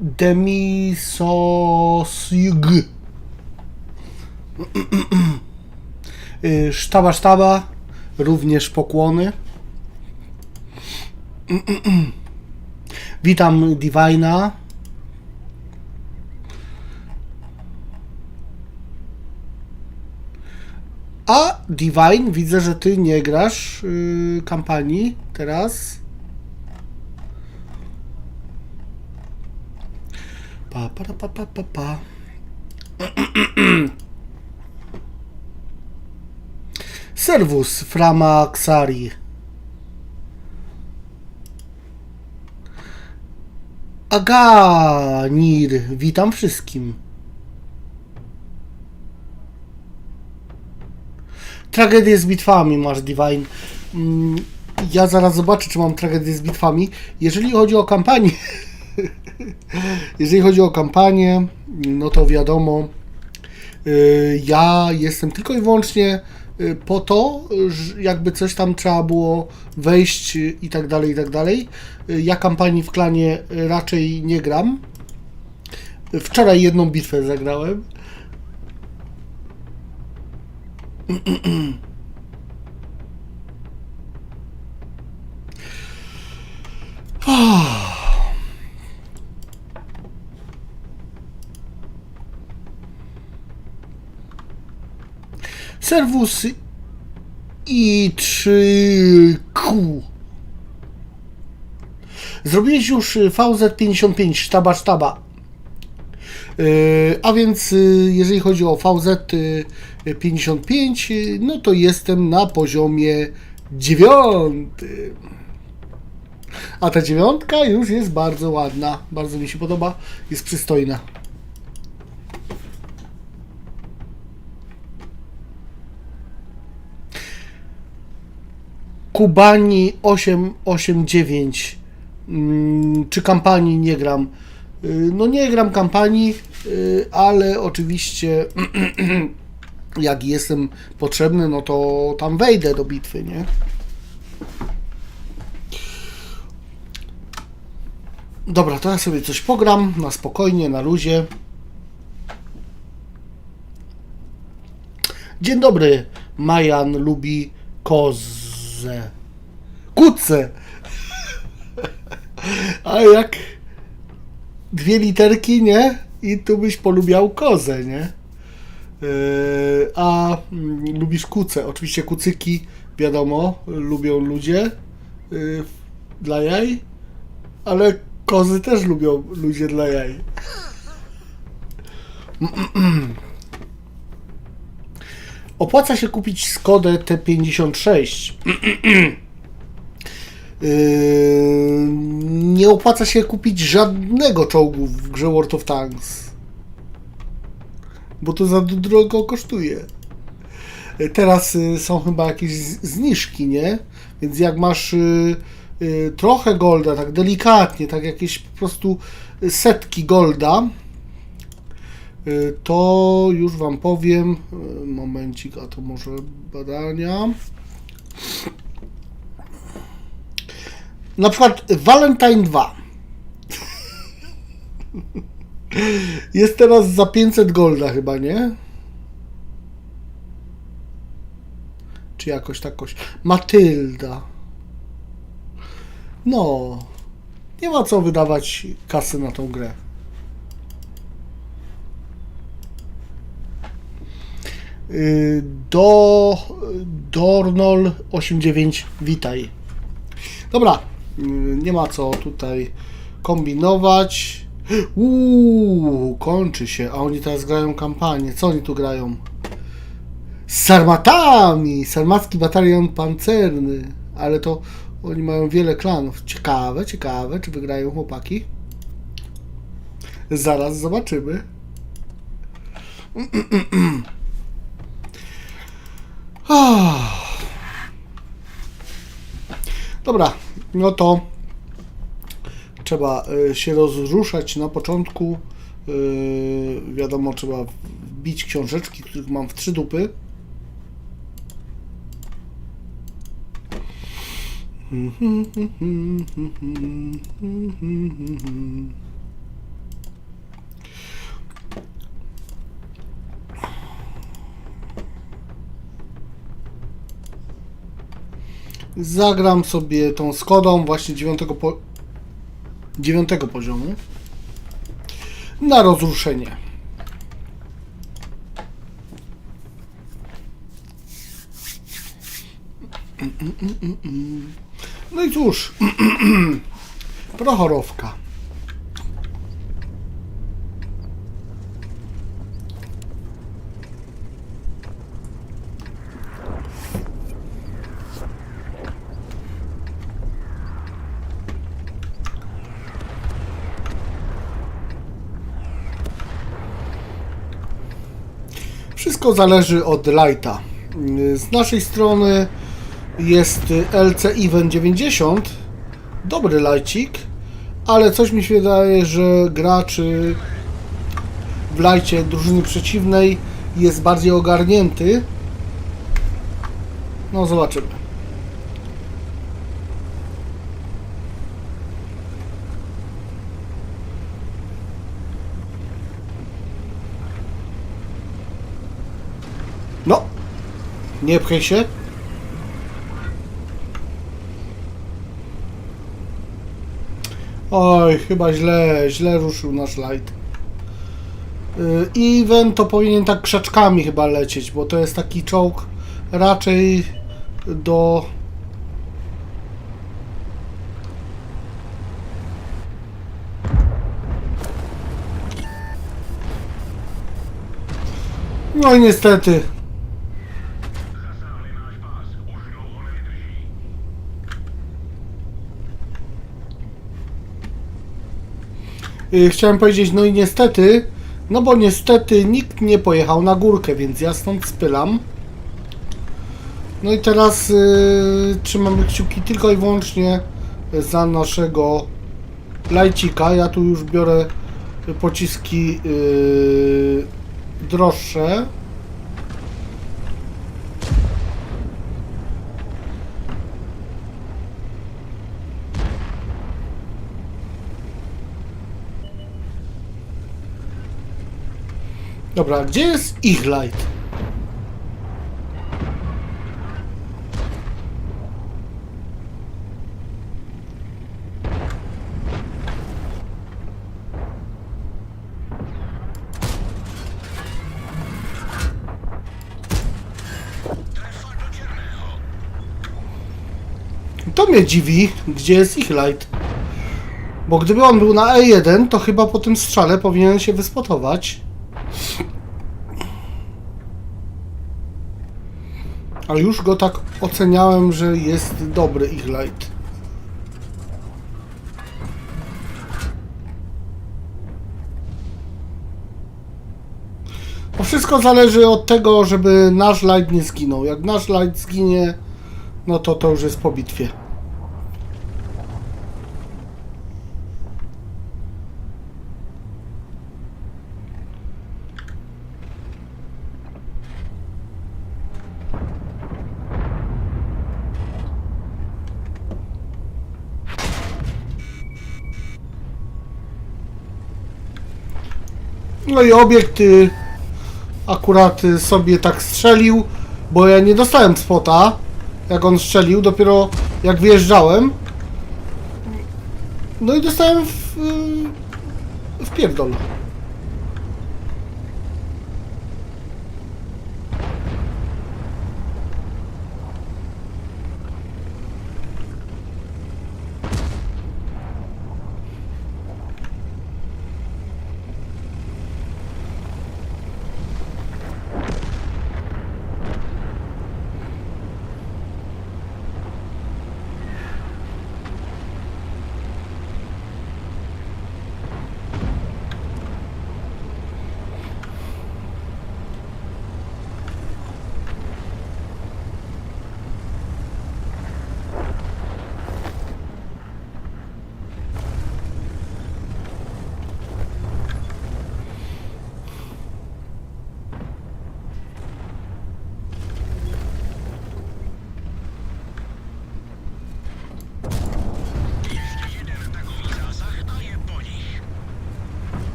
Demisosjg. Y, Sztaba, sztaba, również pokłony. Witam Divina. A Divine, widzę, że ty nie grasz yy, kampanii teraz. Pa, pa, pa, pa, pa, pa. Servus, Frama Xari. Aganir, witam wszystkim. Tragedię z bitwami masz, Divine. Mm, Ja zaraz zobaczę, czy mam tragedię z bitwami. Jeżeli chodzi o kampanię, jeżeli chodzi o kampanię, no to wiadomo, y, ja jestem tylko i wyłącznie y, po to, jakby coś tam trzeba było wejść i tak dalej, i tak dalej. Y, Ja kampanii w klanie raczej nie gram. Wczoraj jedną bitwę zagrałem. Serwus i 3Q. Zrobiłeś już y, VZ55 sztaba sztaba. Yy, A więc y, jeżeli chodzi o VZ55, y, no to jestem na poziomie dziewiątym. A ta dziewiątka już jest bardzo ładna. Bardzo mi się podoba. Jest przystojna. Kubani 889 mm, czy kampanii nie gram. Y, No nie gram kampanii, y, ale oczywiście jak jestem potrzebny, no to tam wejdę do bitwy, nie? Dobra, to ja sobie coś pogram na spokojnie, na luzie. Dzień dobry, Majan lubi kozę. Kuce! A jak dwie literki, nie? I tu byś polubiał kozę, nie? Yy, a mm, lubisz kuce. Oczywiście kucyki, wiadomo, lubią ludzie yy, dla jaj, ale kozy też lubią ludzie dla jaj. Opłaca się kupić Skodę T56. Yy, nie opłaca się kupić żadnego czołgu w grze World of Tanks. Bo to za drogo kosztuje. Yy, Teraz y, są chyba jakieś zniżki, nie? Więc jak masz y, y, trochę golda, tak delikatnie, tak jakieś po prostu setki golda, to już Wam powiem. y, Momencik, a to może badania. Na przykład Valentine 2. Jest teraz za 500 golda chyba, nie? Czy jakoś takoś. Matylda. No. Nie ma co wydawać kasy na tą grę. Do Dornol 89 witaj. Dobra, y, nie ma co tutaj kombinować. Uuu, kończy się, a oni teraz grają kampanię. Co oni tu grają? Z sarmatami! Sarmacki batalion pancerny. Ale to oni mają wiele klanów. Ciekawe, ciekawe, czy wygrają chłopaki. Zaraz zobaczymy. Ah. Dobra, no to trzeba y, się rozruszać na początku. Y, wiadomo, trzeba wbić książeczki, których mam w trzy dupy. Zagram sobie tą Skodą właśnie dziewiątego, po... dziewiątego poziomu na rozruszenie. No i cóż, prochorowka. Wszystko zależy od lighta. Z naszej strony jest LC Event 90. Dobry lightik, ale coś mi się wydaje, że graczy w lajcie drużyny przeciwnej jest bardziej ogarnięty. No zobaczymy. No, nie pchaj się. Oj, chyba źle, źle ruszył nasz light. Yy, Event to powinien tak krzaczkami chyba lecieć, bo to jest taki czołg raczej do... No i niestety. Yy, Chciałem powiedzieć, no i niestety, no bo niestety nikt nie pojechał na górkę, więc ja stąd spylam. No i teraz yy, trzymamy kciuki tylko i wyłącznie za naszego lajcika. Ja tu już biorę pociski yy, droższe. Dobra, gdzie jest ich light? To mnie dziwi, gdzie jest ich light. Bo gdyby on był na E1, to chyba po tym strzale powinien się wyspotować. Ale już go tak oceniałem, że jest dobry ich light. To wszystko zależy od tego, żeby nasz light nie zginął. Jak nasz light zginie, no to to już jest po bitwie. No i obiekt y, akurat y, sobie tak strzelił, bo ja nie dostałem spota, jak on strzelił, dopiero jak wyjeżdżałem. No i dostałem w, y, w pierdol.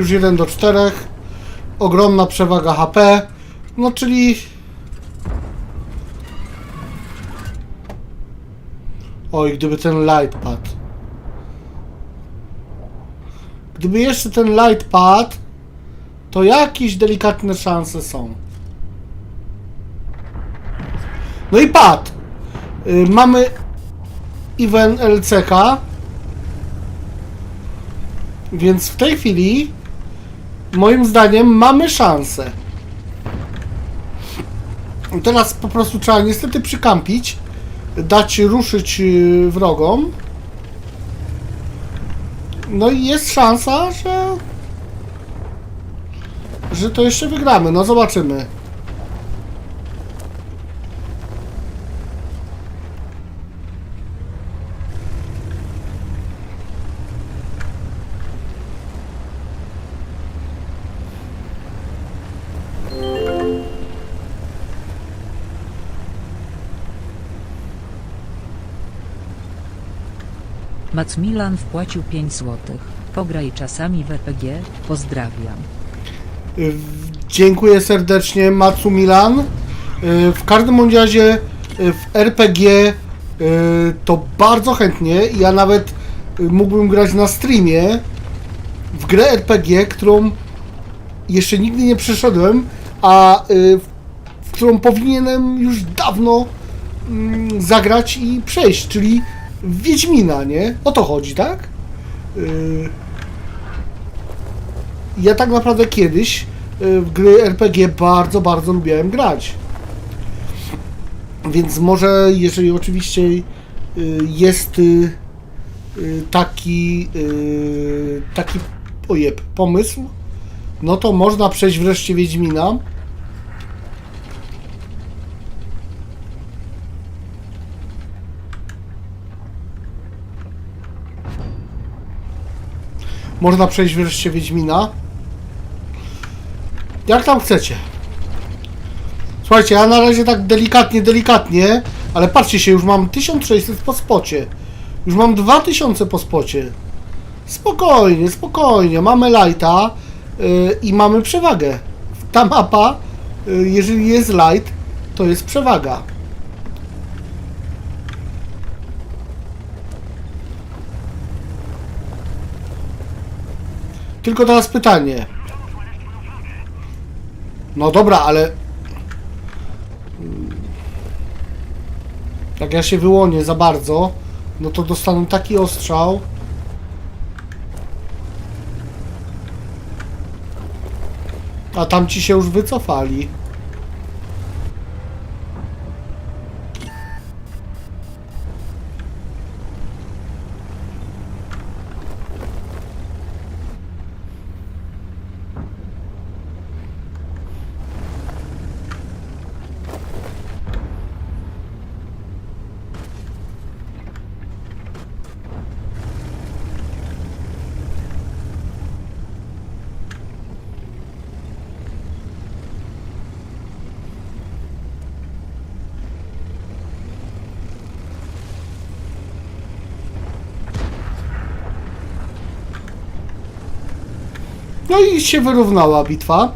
Już 1 do 4. Ogromna przewaga HP. No czyli... Oj, gdyby ten light padł. Gdyby jeszcze ten light padł, to jakieś delikatne szanse są. No i padł. Y, mamy event LCK. Więc w tej chwili moim zdaniem mamy szansę. Teraz po prostu trzeba niestety przykampić, dać ruszyć y, wrogom. No i jest szansa, że że to jeszcze wygramy. No zobaczymy. Macmillan wpłacił 5 złotych. Pograj czasami w EPG. Pozdrawiam. Y, Dziękuję serdecznie Matsu Milan. Y, W każdym bądź razie y, w RPG to bardzo chętnie. Ja nawet mógłbym grać na streamie w grę RPG, którą jeszcze nigdy nie przeszedłem, a w- którą powinienem już dawno mm, zagrać i przejść, czyli Wiedźmina, nie? O to chodzi, tak? Y, ja tak naprawdę kiedyś y, w gry RPG bardzo, bardzo lubiłem grać. Więc może, jeżeli oczywiście y, jest taki, taki ojeb, pomysł, no to można przejść wreszcie Wiedźmina. Można przejść wreszcie Wiedźmina. Jak tam chcecie. Słuchajcie, ja na razie tak delikatnie, delikatnie, ale patrzcie się, już mam 1600 po spocie. Już mam 2000 po spocie. Spokojnie, spokojnie. Mamy lighta yy, i mamy przewagę. Ta mapa, yy, jeżeli jest light, to jest przewaga. Tylko teraz pytanie. No dobra, ale. Jak ja się wyłonię za bardzo, no to dostanę taki ostrzał. A tamci się już wycofali. No i się wyrównała bitwa.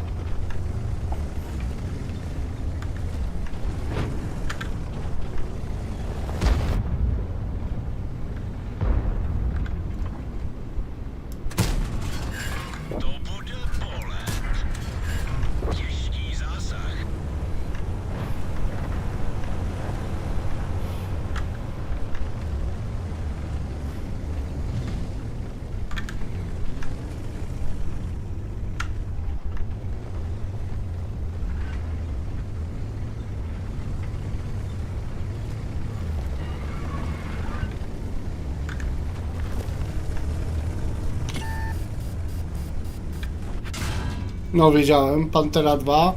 No wiedziałem, Pantera 2.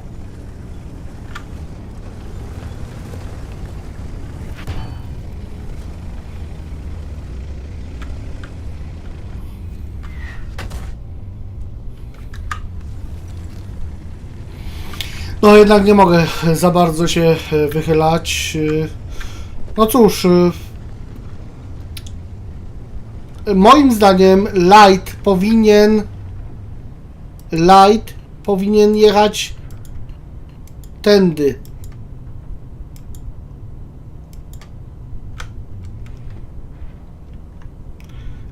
No jednak nie mogę za bardzo się e, wychylać. E, No cóż, e, moim zdaniem Light powinien Light powinien jechać tędy.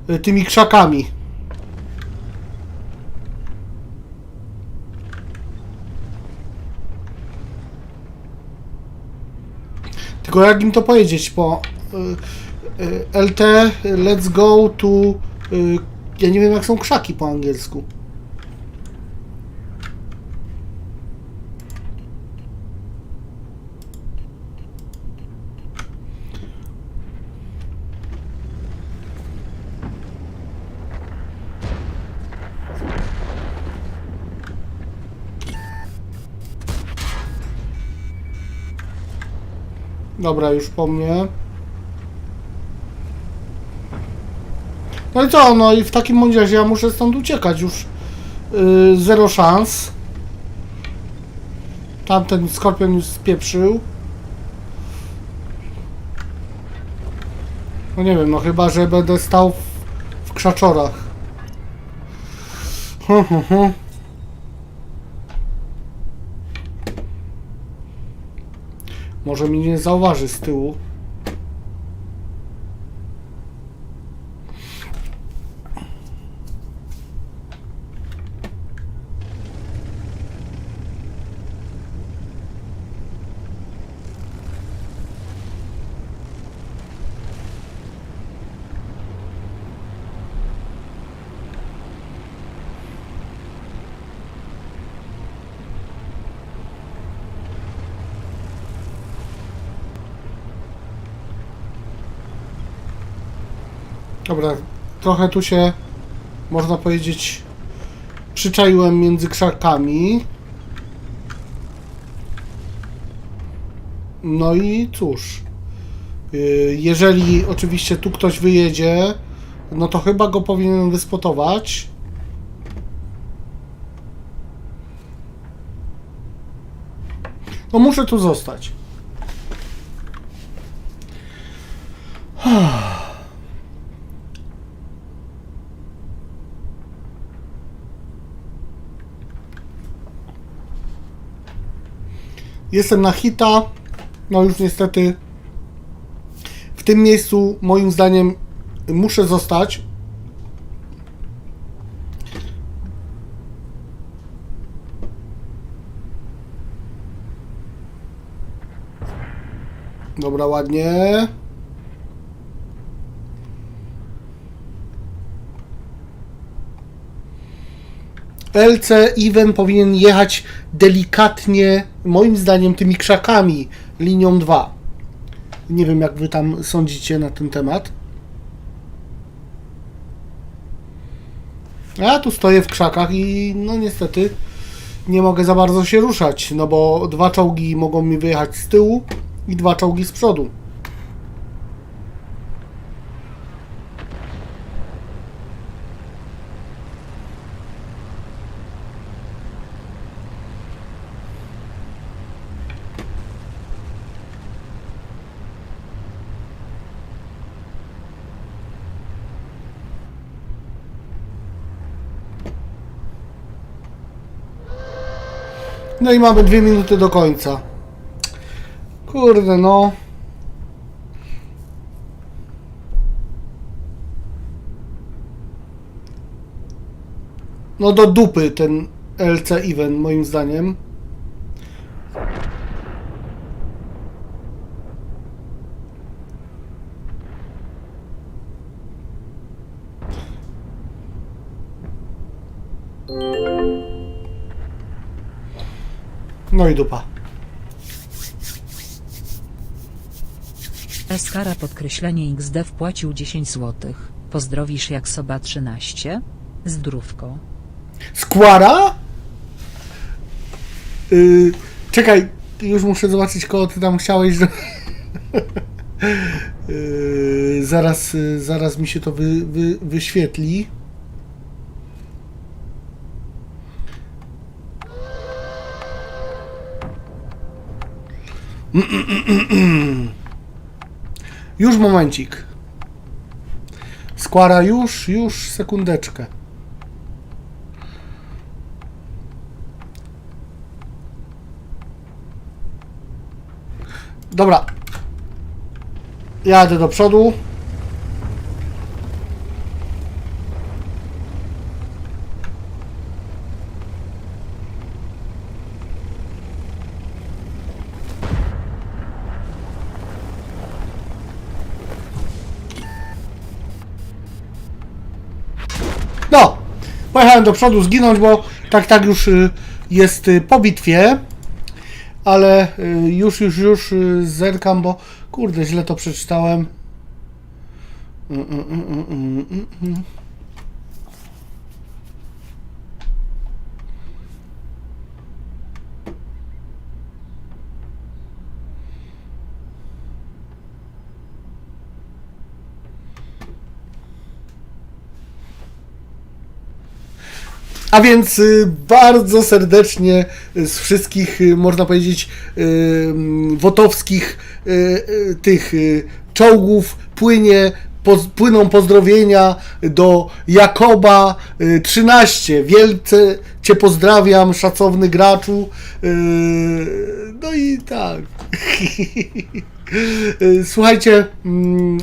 Y, Tymi krzakami. Tylko jak im to powiedzieć po y, y, LT let's go to ja nie wiem jak są krzaki po angielsku. Dobra, już po mnie. No i co, no i w takim bądź razie ja muszę stąd uciekać już. Yy, zero szans. Tamten skorpion już spieprzył. No nie wiem, no chyba, że będę stał w, w krzaczorach. Hm, hm, hm. Może mi nie zauważy z tyłu. Dobra, trochę tu się, można powiedzieć, przyczaiłem między krzakami. No i cóż, yy, jeżeli oczywiście tu ktoś wyjedzie, no to chyba go powinienem wyspotować. No muszę tu zostać. Jestem na hita. No już niestety w tym miejscu moim zdaniem muszę zostać. Dobra, ładnie. LC Even powinien jechać delikatnie, moim zdaniem, tymi krzakami, linią 2. Nie wiem, jak wy tam sądzicie na ten temat. Ja tu stoję w krzakach i no niestety nie mogę za bardzo się ruszać, no bo dwa czołgi mogą mi wyjechać z tyłu i dwa czołgi z przodu. No i mamy dwie minuty do końca. Kurde, no. No do dupy ten LC event moim zdaniem. No i dupa. Eskara podkreślenie XD wpłacił 10 zł. Pozdrowisz jak soba 13? Zdrówko. Squara? Yy, czekaj, już muszę zobaczyć, kogo ty tam chciałeś. że- yy, zaraz, zaraz mi się to wy, wy, wyświetli. Mm, mm, mm, już momencik. Skłara już, już sekundeczkę. Dobra. Jadę do przodu. Pojechałem do przodu zginąć, bo tak, tak już y, jest y, po bitwie. Ale y, już, już, już zerkam, bo kurde, źle to przeczytałem. Mm, mm, mm, mm, mm, A więc y, bardzo serdecznie z wszystkich, y, można powiedzieć, y, wotowskich y, y, tych y, czołgów płynie, płyną pozdrowienia do Jakoba y, 13. Wielce Cię pozdrawiam, szacowny graczu. Y, No i tak. Y, Słuchajcie, mm,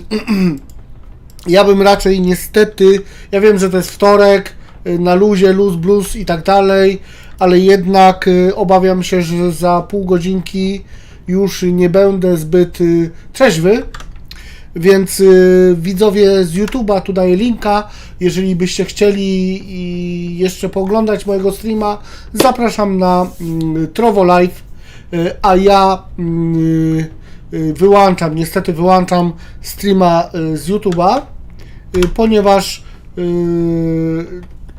ja bym raczej niestety, ja wiem, że to jest wtorek, y, na luzie, luz, blues i tak dalej, ale jednak y, obawiam się, że za pół godzinki już nie będę zbyt y, trzeźwy, więc y, widzowie z YouTube'a, tu daję linka, jeżeli byście chcieli jeszcze pooglądać mojego streama, zapraszam na mm, Trovo Live, a ja mm, wyłączam, niestety wyłączam streama z YouTube'a, ponieważ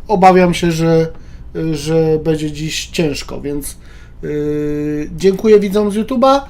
obawiam się, że, że będzie dziś ciężko, więc y, dziękuję widzom z YouTube'a